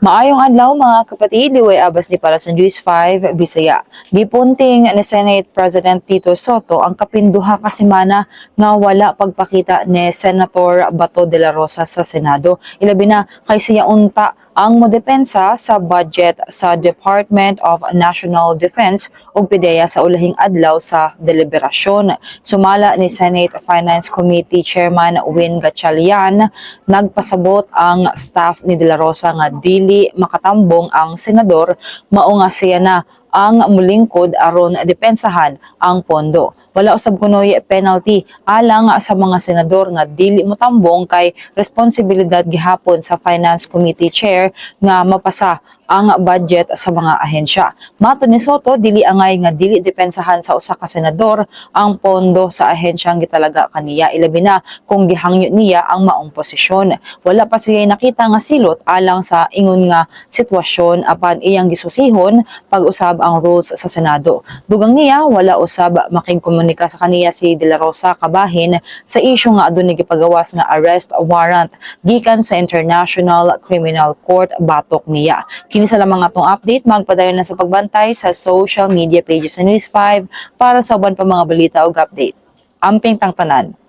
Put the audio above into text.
Maayong adlaw mga kapatid, liway abas ni para sa News 5 Bisaya. Gipunting ni Senate President Tito Soto ang kapinduha ka semana nga wala pagpakita ni Senator Bato de la Rosa sa Senado. Ilabi na kay siya unta ang modepensa sa budget sa Department of National Defense ug pideya sa ulahing adlaw sa deliberasyon. Sumala ni Senate Finance Committee Chairman Win Gatchalian, nagpasabot ang staff ni De La Rosa nga dili makatambong ang senador mao nga siya na ang mulingkod aron depensahan ang pondo. Wala usab kunoy penalty alang sa mga senador nga dili motambong kay responsibilidad gihapon sa Finance Committee Chair nga mapasa ang budget sa mga ahensya. Mato ni Soto, dili angay nga dili depensahan sa usa ka senador ang pondo sa ahensyang gitalaga kaniya ilabi na kung gihangyo niya ang maong posisyon. Wala pa siya nakita nga silot alang sa ingon nga sitwasyon apan iyang gisusihon pag-usab ang rules sa Senado. Dugang niya wala usab makigkomunika sa kaniya si De La Rosa kabahin sa isyu nga adunay gipagawas nga arrest warrant gikan sa International Criminal Court batok niya. Kini sa lamang atong update, magpadayon na sa pagbantay sa social media pages sa News 5 para sa uban pa mga balita ug update. Amping tangtanan.